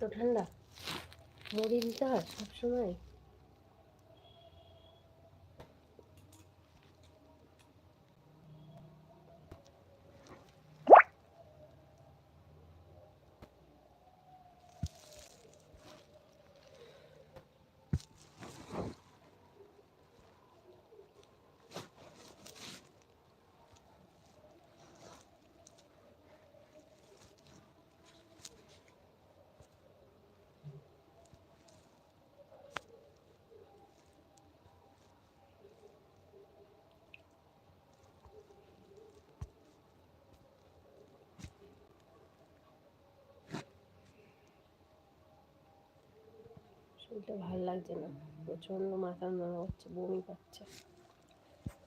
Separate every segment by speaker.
Speaker 1: এত ঠান্ডা? মুড়ি দিতে হয় সবসময়। শরীরটা ভালো লাগছে না। প্রচণ্ড মাথা নাড়া হচ্ছে, বমি পাচ্ছে,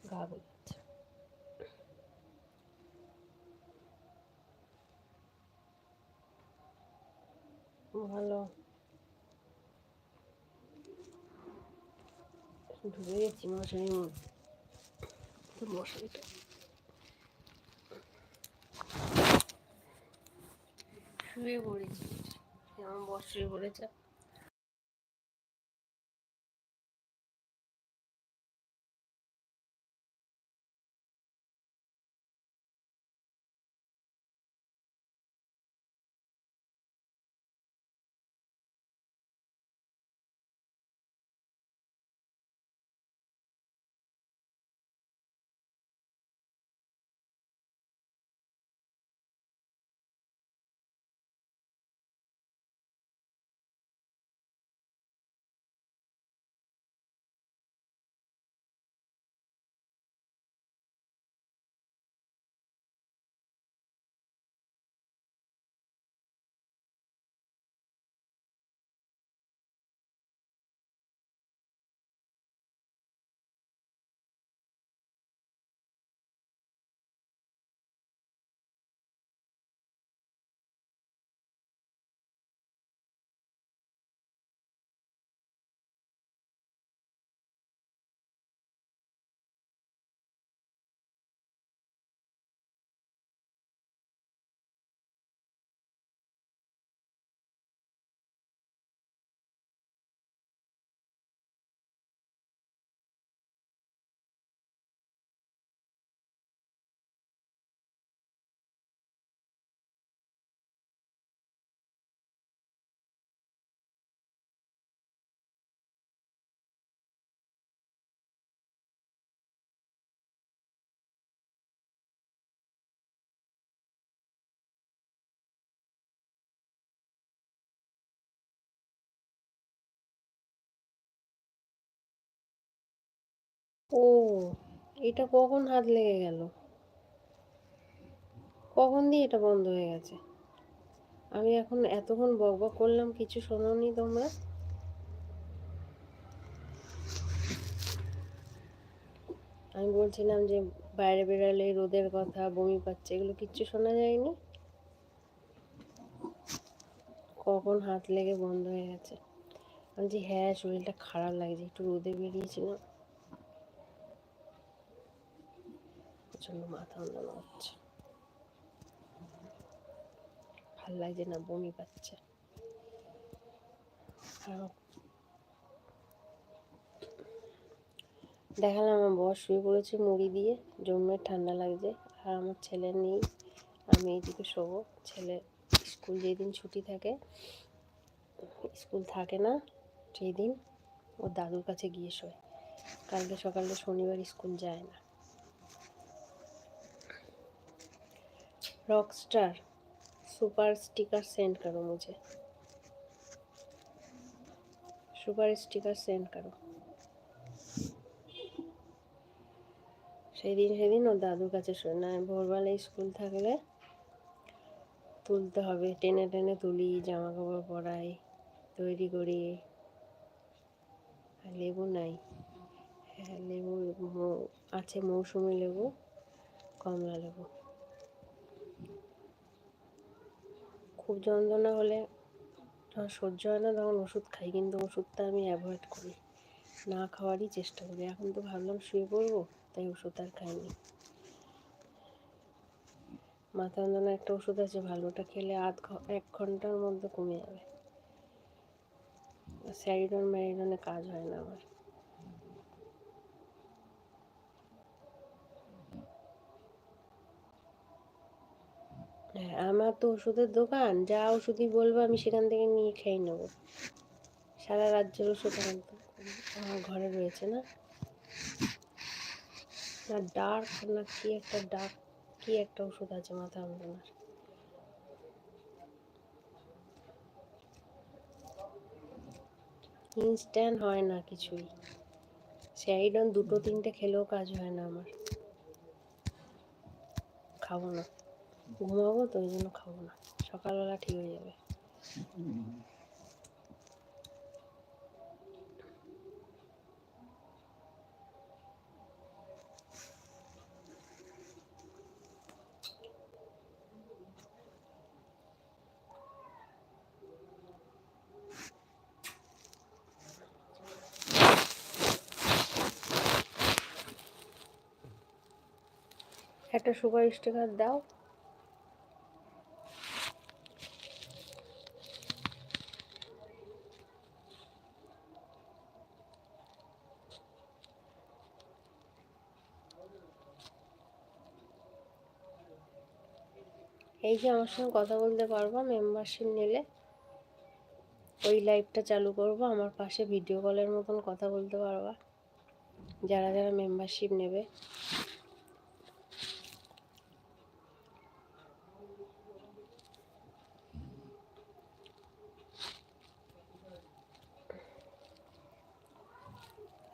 Speaker 1: গা গোলাচ্ছে। ভালো। ঢুকে গেছি মশারির মধ্যে মশারিটা। শুয়ে পড়েছি। বর শুয়ে পড়েছে। ও, এটা কখন হাত লেগে গেল? কখন দিয়ে এটা বন্ধ হয়ে গেছে? আমি এখন এতক্ষণ বক বক করলাম, কিছু শোনোনি তোমরা? আমি বলছিলাম যে বাইরে বেরালে রোদের কথা, বমি পাচ্ছে, এগুলো কিচ্ছু শোনা যায়নি? কখন হাত লেগে বন্ধ হয়ে গেছে? আমি হ্যাঁ শরীরটা খারাপ লাগছে, একটু রোদে বেরিয়েছিলাম। প্রচণ্ড মাথা অন্যান্য হচ্ছে। ভালো লাগছে না বমি পাচ্ছে। দেখালাম, আমার বর শুয়ে পড়েছে মুড়ি দিয়ে জমে ঠান্ডা লাগছে, আর আমার ছেলে নেই, আমি এইদিকে শোবো। ছেলে স্কুল যেদিন ছুটি থাকে, স্কুল থাকে না সেই দিন ওর দাদুর কাছে গিয়ে শোয়। কালকে সকালে শনিবার স্কুল যায় না। रॉकस्टार सुपर स्टिकर सेंड करो मुझे सुपर स्टिकर सेंड करो সেদিন সেদিন ওর দাদুর কাছে শোয় না ভোরবেলায় স্কুল থাকলে তুলতে হবে টেনে টেনে তুলি জামা কাপড় পরাই তৈরি করি আর লেবু নাই হ্যাঁ লেবু আছে মৌসুমি লেবু কমলা লেবু খুব যন্ত্রণা হলে যখন সহ্য হয় না, তখন ওষুধ খাই। কিন্তু ওষুধটা আমি অ্যাভয়েড করি। না খাওয়ারই চেষ্টা করি। এখন তো ভাবলাম শুয়ে পড়ব, তাই ওষুধ আর খাইনি। মাথা যন্ত্রণা একটা ওষুধ আছে, ভালোটা খেলে আধ এক ঘণ্টার মধ্যে কমে যাবে। স্যারিডন ম্যারিডনে কাজ হয় না আমার। হ্যাঁ আমার তো ওষুধের দোকান। যা ওষুধই বলব আমি সেখান থেকে নিয়ে খেয়ে নেব। সারা রাজ্যের ওষুধ আমার ঘরে রয়েছে না। না ডার্ক না কি একটা ডার্ক কি একটা ওষুধ আছে মাথা যন্ত্রণার ইনস্ট্যান্ট হয় না কিছুই। স্যারিডন দুটো, তিনটে খেলেও কাজ হয় না আমার। খাব না। ঘুমাবো তো ওই জন্য খাব না। সকালবেলা ঠিক হয়ে যাবে। একটা সুপার স্টিকার দাও। এই যে আমার সঙ্গে কথা বলতে পারব মেম্বারশিপ নিলে ওই লাইভটা চালু করব, আমার পাশে ভিডিও কলের মতন কথা বলতে পারবা, যারা যারা মেম্বারশিপ নেবে।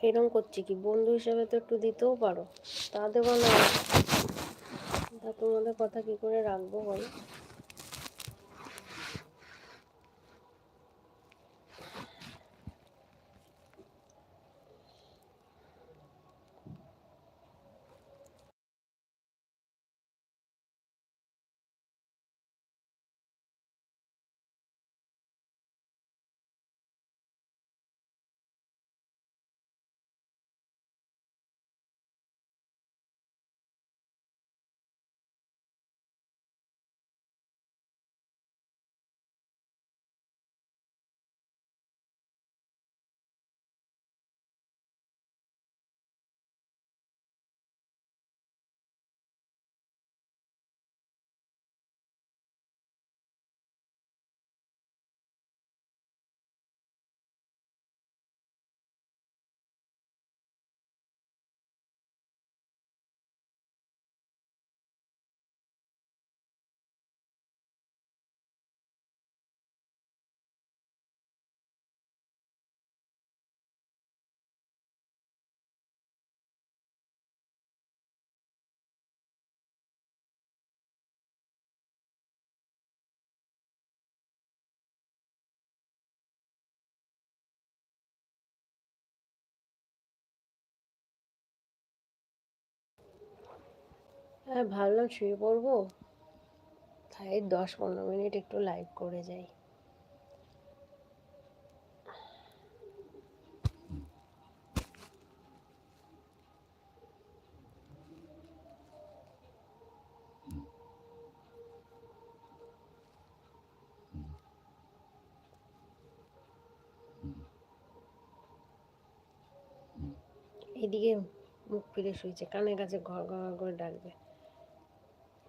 Speaker 1: এরকম করছি কি, বন্ধু হিসেবে তো একটু দিতেও পারো তা দেবো না তা তোমাদের কথা কি করে রাখব বলো? হ্যাঁ ভাবলাম শুয়ে পড়ব। তাই দশ পনেরো মিনিট একটু লাইভ করে যাই। এদিকে মুখ ফিরে শুয়েছে কানের কাছে ঘর ঘর করে ডাকবে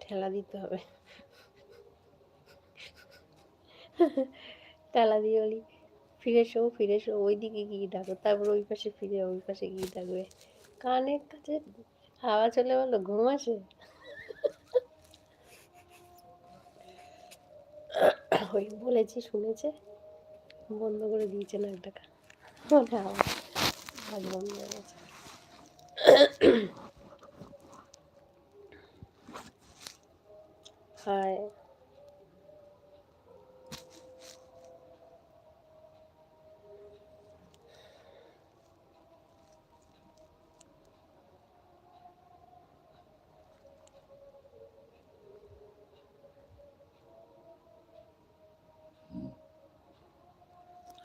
Speaker 1: ঠেলা দিতে হবে। ঠেলা দিয়ে বলি, ফিরে শো ফিরে শো ওই দিকে গিয়ে ডাকো, তারপর ওই পাশে ফিরে, ওই পাশে গিয়ে ডাকবে। কানের কাছে হাওয়া চলে বলো, ঘুম আসে? ওই বলেছি, শুনেছে, বন্ধ করে দিয়েছে না একটা আওয়াজ বন্ধ হয়ে গেছে। হাই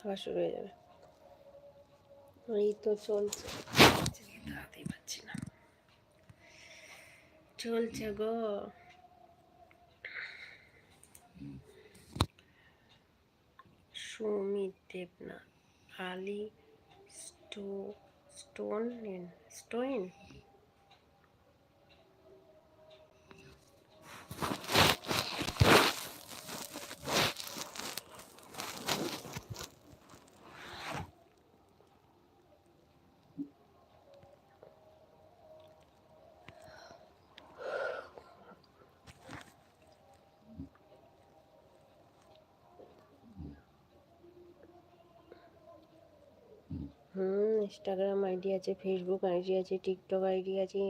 Speaker 1: আবার শুরু হয়ে যাবে। এই তো চলছে। দাঁড়াতেই পারছি না। চলছে গো। সুমিত দেবনাথ আলি স্টো স্টোন স্টোইন হুম ইনস্টাগ্রাম আইডি আছে ফেসবুক আইডি আছে টিকটক আইডি আছে,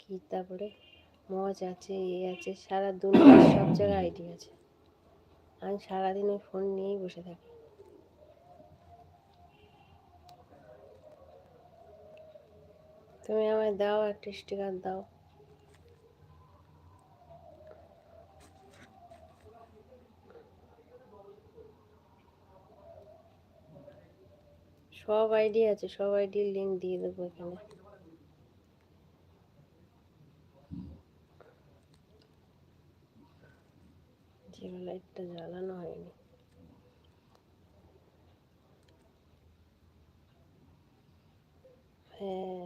Speaker 1: কি তারপরে মজ আছে, এ আছে, সারা দুনিয়ার সব জায়গায় আইডি আছে। আমি সারাদিন ওই ফোন নিয়েই বসে থাকি। তুমি আমায় দাও একটা স্টিকার দাও। সব আইডি আছে, সব আইডির লিঙ্ক দিয়ে দেবো এখানে। জিরো লাইটটা জ্বালানো হয়নি। হ্যাঁ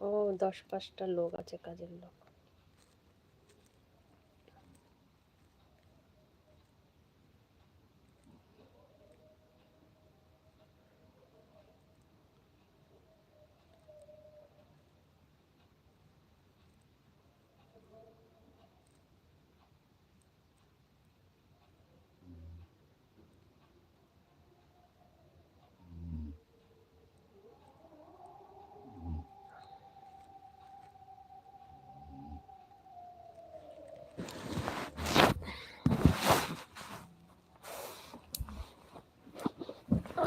Speaker 1: ও দশ পাঁচটা লোক আছে, কাজের লোক।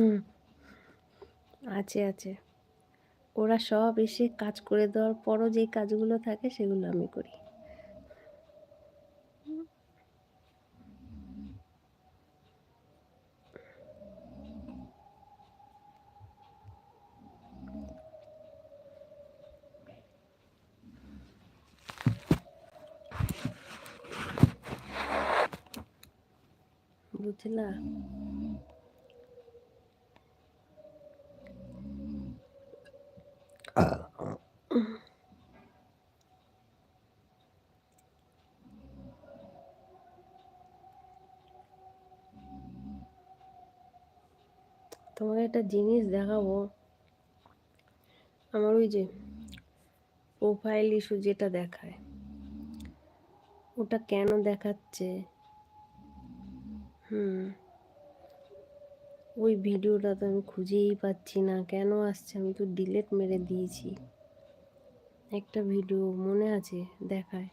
Speaker 1: হুম। আছে আছে। ওরা সব এসে কাজ করে দেওয়ার পরও যে কাজগুলো থাকে সেগুলো আমি করি। বুঝলা? তোমাকে একটা জিনিস দেখাবো। আমার ওই যে প্রোফাইল ইস্যু যেটা দেখায়, ওটা কেন দেখাচ্ছে? হুম, ওই ভিডিওটা তো আমি খুঁজেই পাচ্ছি না। কেন আসছে? আমি তো ডিলেট মেরে দিয়েছি। একটা ভিডিও মনে আছে দেখায়,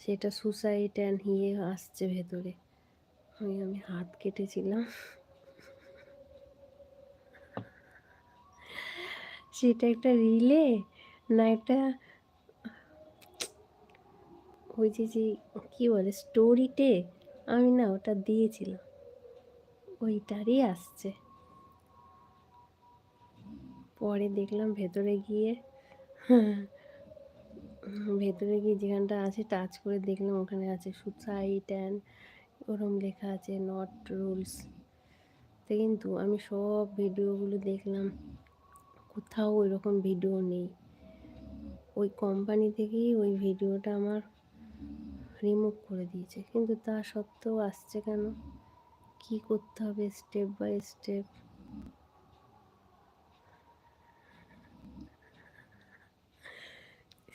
Speaker 1: সেটা সুসাইড অ্যান্ড হিয়ে আসছে ভেতরে। ওই আমি হাত কেটেছিলাম। সেটা একটা রিলে না একটা ওই যে যে কী বলে স্টোরিতে আমি না ওটা দিয়েছিলাম। ওইটারই আসছে। পরে দেখলাম ভেতরে গিয়ে ভেতরে গিয়ে যেখানটা আছে টাচ করে দেখলাম ওখানে আছে সুসাইড অ্যান্ড ওরম লেখা আছে নট রুলস। কিন্তু আমি সব ভিডিওগুলো দেখলাম। কোথাও ওই রকম ভিডিও নেই। ওই কোম্পানি থেকেই ওই ভিডিওটা আমার রিমুভ করে দিয়েছে। কিন্তু তা সত্ত্বেও আসছে কেন? কি করতে হবে step by step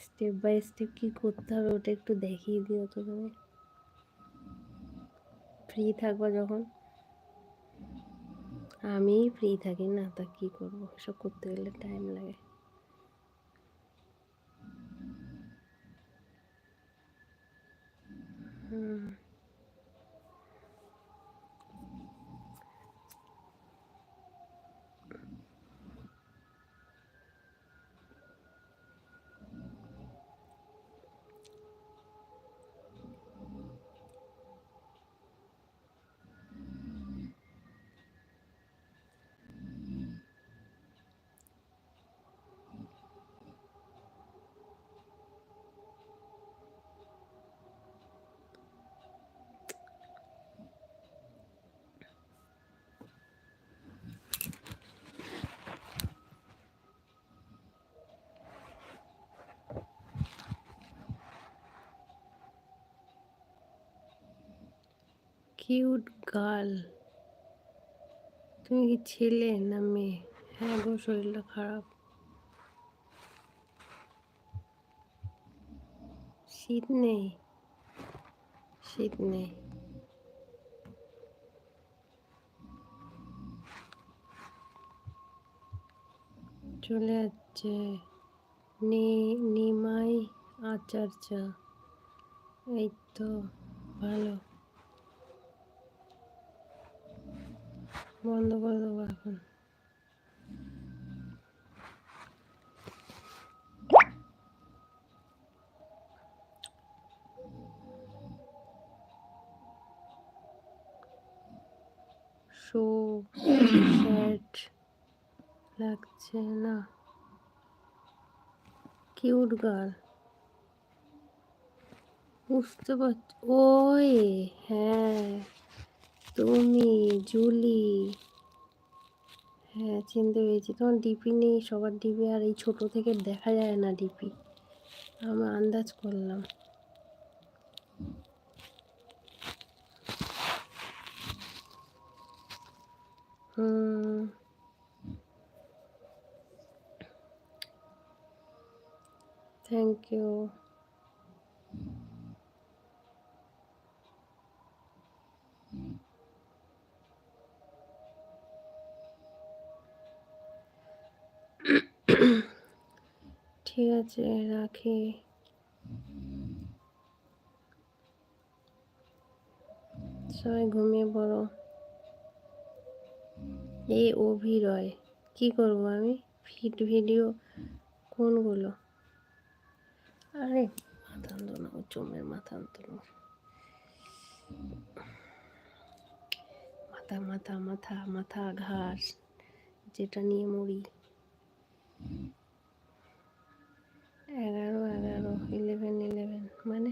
Speaker 1: step by step কি করতে হবে ওটা একটু দেখিয়ে দিও তো তুমি। ফ্রি থাকব যখন। আমি ফ্রি থাকি না তা কি করব? সব করতে গেলে টাইম লাগে। হুম। কিউট গার্ল তুমি কি ছেলে না মেয়ে? হ্যাঁ গো, শরীরটা খারাপ। শীত নেই। শীত নেই। চলে যাচ্ছে নিমাই আচার্য। এই তো, ভালো। বন্ধ করে দেবো এখন। শো স্যাড লাগছে না। কিউট গার্ল বুঝতে পারছি ওই হ্যাঁ। তুমি, জুলি। হ্যাঁ চিনতে পেরেছি। তোমার ডিপি নেই, সবার ডিপি, আর এই ছোট থেকে দেখা যায় না ডিপি। আমি আন্দাজ করলাম। হুম থ্যাংক ইউ আছে, রাখি। সবাই ঘুমিয়ে পড়ো। এই অভিরয়, কি করব আমি? ফিট ভিডিও কোনগুলো? আরে মাথা আনতো না ও চোমের মাথা আনতো মাথা মাথা মাথা মাথা, ঘাস, যেটা নিয়ে মরি। এগারো এগারো ইলেভেন ইলেভেন মানে?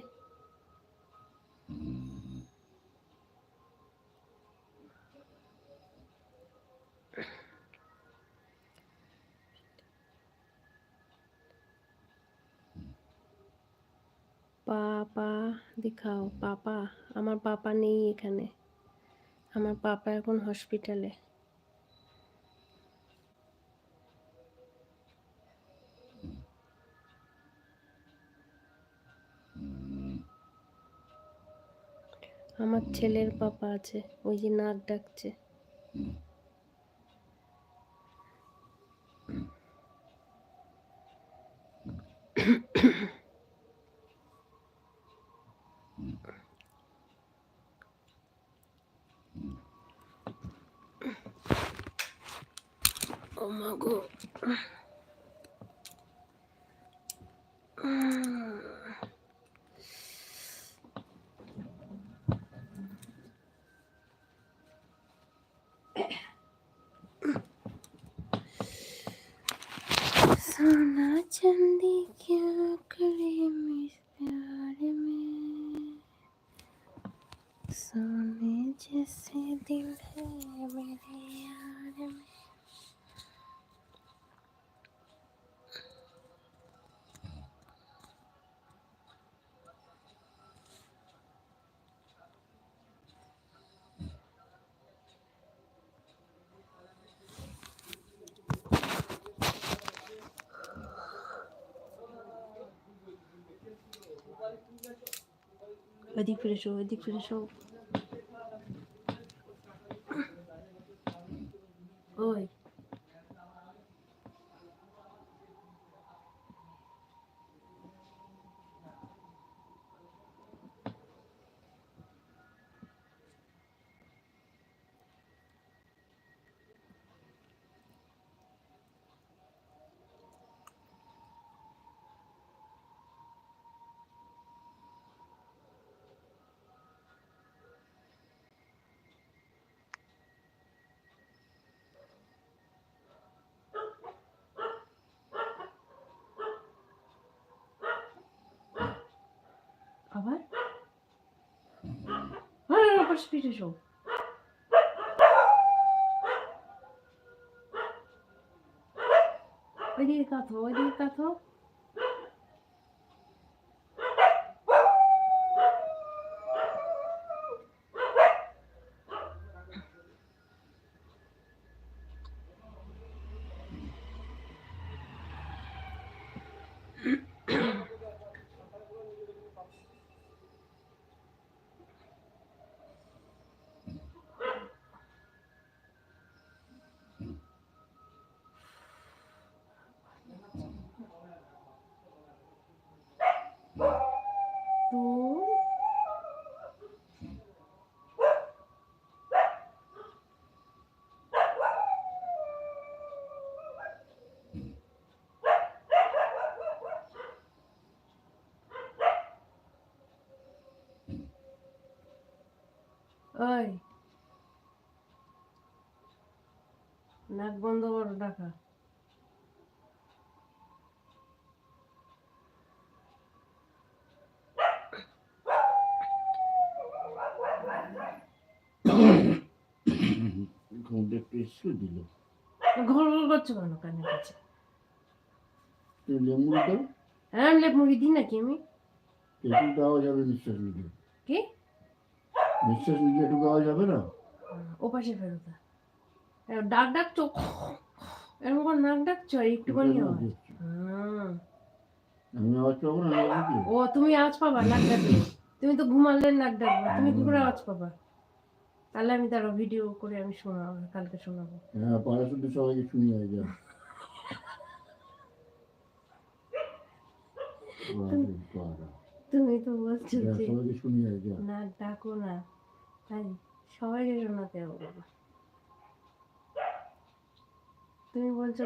Speaker 1: পাপা, দেখাও, পাপা, আমার পাপা নেই এখানে। আমার পাপা এখন হসপিটালে আমার ছেলের পাপা আছে ওই যে নাক ডাকছে। ও মা গো। ওদিক ফিরে শো ওদিক ফিরে শো ওই পাশে পিঠে শো ওইদিকে কাঁথো ওইদিকে কাঁথো তো ওই। নাক বন্ধ করো ডাকা
Speaker 2: ঘুমটা একটু এসে দিল।
Speaker 1: ঘর ঘর করছ কেন? কানে কাছে
Speaker 2: দাও।
Speaker 1: হ্যাঁ দিই নাকি আমি?
Speaker 2: দেওয়া যাবে
Speaker 1: কি?
Speaker 2: নিঃশ্বাস নিলে একটু দেওয়া যাবে না?
Speaker 1: ও পাশে ফেরোতা ডাক ডাক চোখ এরকম করে নাক ডাকছো? আর একটুখানি
Speaker 2: আমি আওয়াজ পাবো না
Speaker 1: ও তুমি আওয়াজ পাবা নাক ডাকলে। তুমি তো ঘুমালে নাক ডাকবা। তুমি কি করে আওয়াজ পাবা? তাহলে আমি তার ভিডিও করে আমি শোনাবো কালকে শোনাবো।
Speaker 2: হ্যাঁ পাড়া শুধু সবাইকে শুনিয়ে যা। বাবারে বাবা।
Speaker 1: তুমি তো বলছো
Speaker 2: যা,
Speaker 1: যে
Speaker 2: সবাইকে শুনিয়ে যা
Speaker 1: না ডাকো না। তাই সবাইকে শোনাতে হবে তুমি বলছো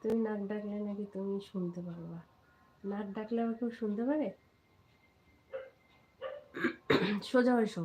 Speaker 1: তুমি নাক ডাকলে নাকি তুমি শুনতে পারবা নাক ডাকলে আবার কেউ শুনতে পারে? সোজা হয়ে শো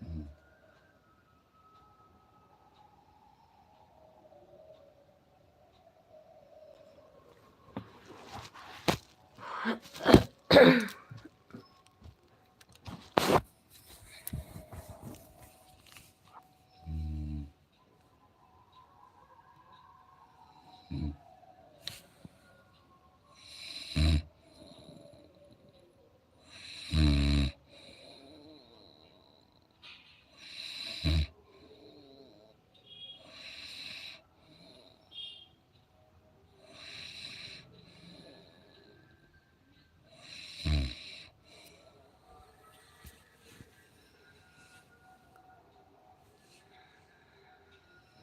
Speaker 3: 嗯。